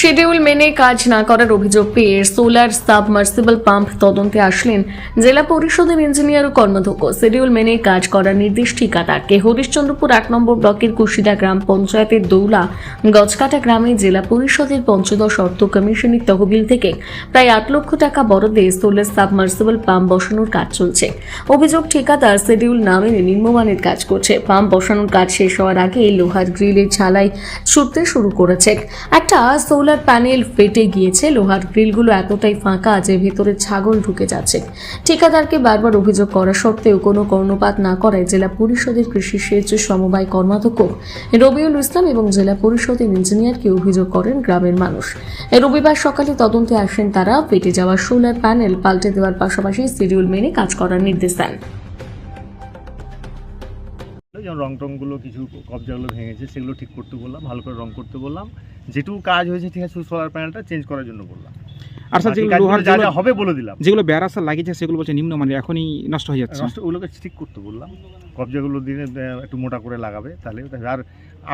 Schedule মেনে কাজ না করার অভিযোগ পেয়ে সোলার সাবমার্সিবল পাম্প তদন্তে আসলেন জেলা পরিষদের ইঞ্জিনিয়ার ও কর্মাধ্যক্ষ। শিডিউল মেনে কাজ করার নির্দেশ ঠিকাদারকে। হরিশ্চন্দ্রপুর এক নম্বর ব্লকের কুশিদা গ্রাম পঞ্চায়েতের দৌলা, গজকাটা গ্রামে জেলা পরিষদের পঞ্চদশ অর্থ কমিশনের তহবিল থেকে প্রায় আট লক্ষ টাকা বরাদ্দে সোলার সাবমার্সিবল পাম্প বসানোর কাজ চলছে। অভিযোগ ঠিকাদার শিডিউল না মেনে নিম্নমানের কাজ করছে। পাম্প বসানোর কাজ শেষ হওয়ার আগে লোহার গ্রিলের ঝালাই ছুটতে শুরু করেছে। একটা সোলার প্যানেল ফেটে গিয়েছে, লোহার গ্রিলগুলো এতটাই ফাঁকা যে ভেতরে ছাগল ঢুকে যাচ্ছে। ঠিকাদারকে বারবার অভিযোগ করা সত্ত্বেও কোনো কর্ণপাত না করায় জেলা পরিষদের কৃষি সেচ সমবায় কর্মাধ্যক্ষ রবিউল ইসলাম এবং জেলা পরিষদের ইঞ্জিনিয়ারকে অভিযোগ করেন গ্রামের মানুষ। রবিবার সকালে তদন্তে আসেন তারা, ফেটে যাওয়া সোলার প্যানেল পাল্টে দেওয়ার পাশাপাশি শিডিউল মেনে কাজ করার নির্দেশ দেন। যেমন রং টংগুলো কিছু কবজাগুলো ভেঙেছে সেগুলো ঠিক করতে বললাম ভালো করে রং করতে বললাম। যেটুকু কাজ হয়েছে ঠিক আছে সোলার প্যানেলটা চেঞ্জ করার জন্য বললাম। আর স্যার যেগুলো লোহার যা যা হবে বলে দিলাম। যেগুলো বেড়াসা লাগিয়েছে সেগুলো বলছে নিম্নমানের এখনই নষ্ট হয়ে যাচ্ছে। নষ্ট ওগুলোকে ঠিক করতে বললাম। কবজাগুলো দিনে একটু মোটা করে লাগাবে তাহলে আর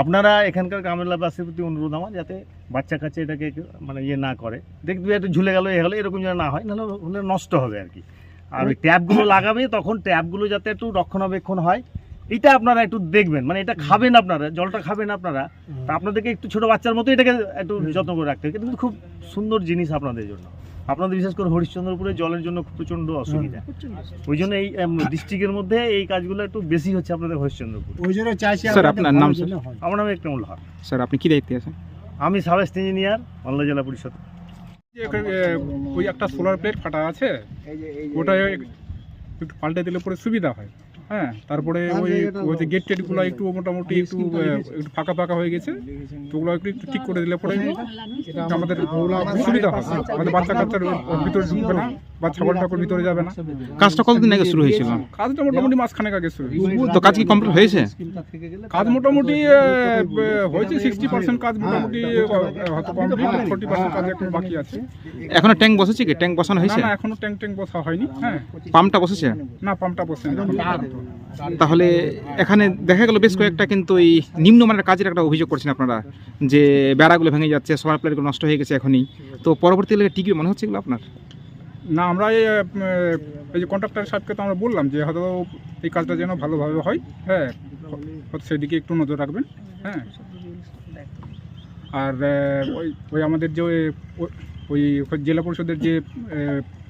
আপনারা এখানকার গ্রামের বাসের প্রতি অনুরোধ আমার যাতে বাচ্চা কাচ্চা এটাকে মানে ইয়ে না করে। দেখবে একটু ঝুলে গেল এ হলো এরকম যেন না হয় নাহলে হলে নষ্ট হবে আর কি। আর ওই ট্যাপগুলো লাগাবে তখন ট্যাপগুলো যাতে একটু রক্ষণাবেক্ষণ হয় এটা আপনারা একটু দেখবেন। মানে এটা খাবেন আপনারা জলটা খাবেন আপনারা। তা আপনাদেরকে একটু ছোট বাচ্চার মতো এটাকে একটু যত্ন করে রাখতে হবে। কিন্তু খুব সুন্দর জিনিস আপনাদের জন্য। আপনাদের বিশেষ করে হরিশ্চন্দ্রপুরে জলের জন্য খুব প্রচণ্ড অসুবিধা। ওই জন্য এই ডিস্ট্রিক্টের মধ্যে এই কাজগুলো একটু বেশি হচ্ছে আপনাদের হরিশ্চন্দ্রপুর। ওই জন্য চাইছি স্যার, আপনার নাম। আমার নাম একরামুল হক। স্যার আপনি কি দায়িত্বে আছেন? আমি সাবেস্ট ইঞ্জিনিয়ার মালদা জেলা পরিষদ। ওই একটা সোলার প্লেট ফাটা আছে। ওটা একটু পাল্টে দিলে পরে সুবিধা হয়। হ্যাঁ তারপরে ওই ওই যে গেট টেটগুলো একটু মোটামুটি একটু একটু ফাঁকা ফাঁকা হয়ে গেছে। তো ওগুলো একটু একটু ঠিক করে দিলে পরে আমাদের সুবিধা হবে। আমাদের বাচ্চা কাচ্চার ভিতরে ঢুকবে না। বা ছাগল ভিতরে যাবে না। কাজটা কতদিন আগে শুরু হয়েছিল? কাজটা মোটামুটি মাসখানেক আগে শুরু তো কাজ কি কমপ্লিট হয়েছে? কাজ মোটামুটি হয়েছে সিক্সটি পার্সেন্ট কাজ মোটামুটি হয়তো কমপ্লিট ফোর্টি পার্সেন্ট কাজ একটু বাকি আছে। এখনও ট্যাঙ্ক বসেছে কি? ট্যাঙ্ক বসানো হয়েছে? না এখনও ট্যাঙ্ক ট্যাঙ্ক বসা হয়নি হ্যাঁ। পাম্পটা বসেছে? না পাম্পটা বসে তাহলে এখানে দেখা গেল বেশ কয়েকটা কিন্তু এই নিম্নমানের কাজের একটা অভিযোগ করছেন আপনারা যে বেড়াগুলো ভেঙে যাচ্ছে সোলার প্লেটগুলো নষ্ট হয়ে গেছে এখনই। তো পরবর্তীকালে টিকবে মনে হচ্ছে এগুলো আপনার? না আমরা এই যে কন্ট্রাক্টর সাহেবকে তো আমরা বললাম যে হয়তো এই কাজটা যেন ভালোভাবে হয়। হ্যাঁ সেদিকে একটু নজর রাখবেন। হ্যাঁ। আর ওই ওই আমাদের যে ওই- ওই জেলা পরিষদের যে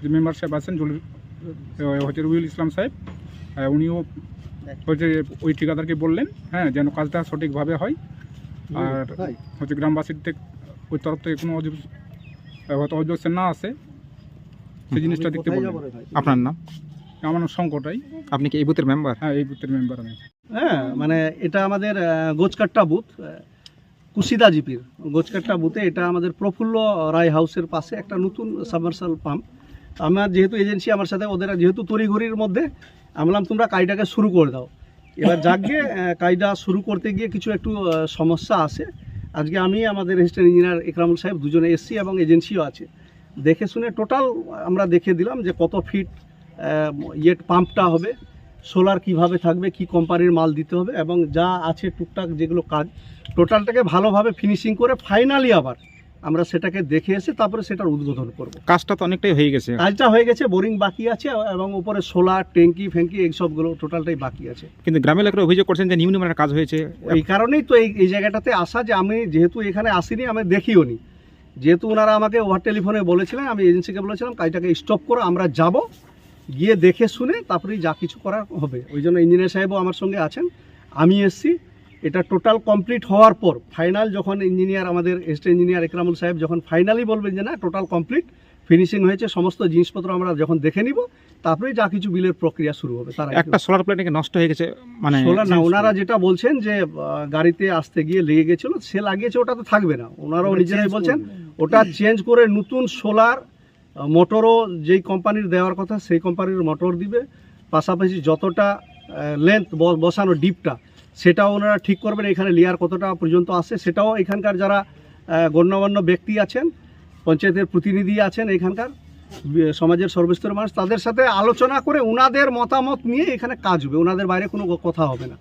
মেম্বার সাহেব আছেন হচ্ছে রবিউল ইসলাম সাহেব উনিও হচ্ছে ওই ঠিকাদারকে বললেন হ্যাঁ যেন কাজটা সঠিকভাবে হয়। আর হচ্ছে গ্রামবাসীর থেকে ওই তরফ থেকে কোনো হয়তো অবজেকশন না আসে সেই জিনিসটা দেখতে বললেন আপনার নাম? আমার নাম শঙ্করটাই আপনি কি এই বুথের মেম্বার? হ্যাঁ এই বুথের মেম্বার আমি। হ্যাঁ মানে এটা আমাদের আহ, গোচকাট্টা বুথ কুশিদা জিপির। গোচকাট্টা বুথে এটা আমাদের প্রফুল্ল রায় হাউসের পাশে একটা নতুন সাবমার্সাল পাম্প আমার যেহেতু এজেন্সি আমার সাথে ওদের যেহেতু তড়িঘড়ির মধ্যে আমি বললাম তোমরা কাজটাকে শুরু করে দাও। এবার যাকে কাজটা শুরু করতে গিয়ে কিছু একটু সমস্যা আছে। আজকে আমি আমাদের রেজিস্ট্রেন্ট ইঞ্জিনিয়ার একরামুল সাহেব দুজনে এসছি এবং এজেন্সিও আছে। দেখে শুনে টোটাল আমরা দেখে দিলাম যে কত ফিট ইয়ে পাম্পটা হবে সোলার কীভাবে থাকবে কি কোম্পানির মাল দিতে হবে এবং যা আছে টুকটাক যেগুলো কাজ টোটালটাকে ভালোভাবে ফিনিশিং করে ফাইনালি আবার আমরা সেটাকে দেখে এসে তারপরে সেটার উদ্বোধন করব। কাজটা তো অনেকটাই হয়ে গেছে। কাজটা হয়ে গেছে বোরিং বাকি আছে এবং উপরে সোলার ট্যাঙ্কি ফ্যাঙ্কি এই সবগুলো টোটালটাই বাকি আছে। কিন্তু গ্রামের লোকেরা অভিযোগ করছেন যে নিম্নমানের কাজ হয়েছে। এই কারণেই তো এই এই জায়গাটাতে আসা যে আমি যেহেতু এখানে আসিনি আমি দেখিও নি যেহেতু ওনারা আমাকে ওভার টেলিফোনে বলেছিলেন আমি এজেন্সিকে বলেছিলাম কাজটাকে স্টপ করে আমরা যাব গিয়ে দেখে শুনে তারপরেই যা কিছু করার হবে। ওই জন্য ইঞ্জিনিয়ার সাহেবও আমার সঙ্গে আছেন আমি এসছি। এটা টোটাল কমপ্লিট হওয়ার পর ফাইনাল যখন ইঞ্জিনিয়ার আমাদের এস্ট ইঞ্জিনিয়ার একরামুল সাহেব যখন ফাইনালি বলবেন যে না টোটাল কমপ্লিট ফিনিশিং হয়েছে সমস্ত জিনিসপত্র আমরা যখন দেখে নিব তারপরেই যা কিছু বিলের প্রক্রিয়া শুরু হবে। তার একটা সোলার প্লেট নাকি নষ্ট হয়ে গেছে? মানে সোলার না ওনারা যেটা বলছেন যে গাড়িতে আসতে গিয়ে লেগে গেছিল সে লাগিয়েছে ওটা তো থাকবে না। ওনারাও নিজেরাই বলছেন ওটা চেঞ্জ করে নতুন সোলার মোটরও যেই কোম্পানির দেওয়ার কথা, সেই কোম্পানির মোটর দিবে। পাশাপাশি যতটা লেন্থ বসানো ডিপটা সেটাও ওনারা ঠিক করবেন। এখানে লেয়ার কতটা পর্যন্ত আসে সেটাও এখানকার যারা গণ্যমান্য ব্যক্তি আছেন, পঞ্চায়েতের প্রতিনিধি আছেন এখানকার সমাজের সর্বস্তরের মানুষ, তাদের সাথে আলোচনা করে ওনাদের মতামত নিয়ে এখানে কাজ হবে। ওনাদের বাইরে কোনো কথা হবে না।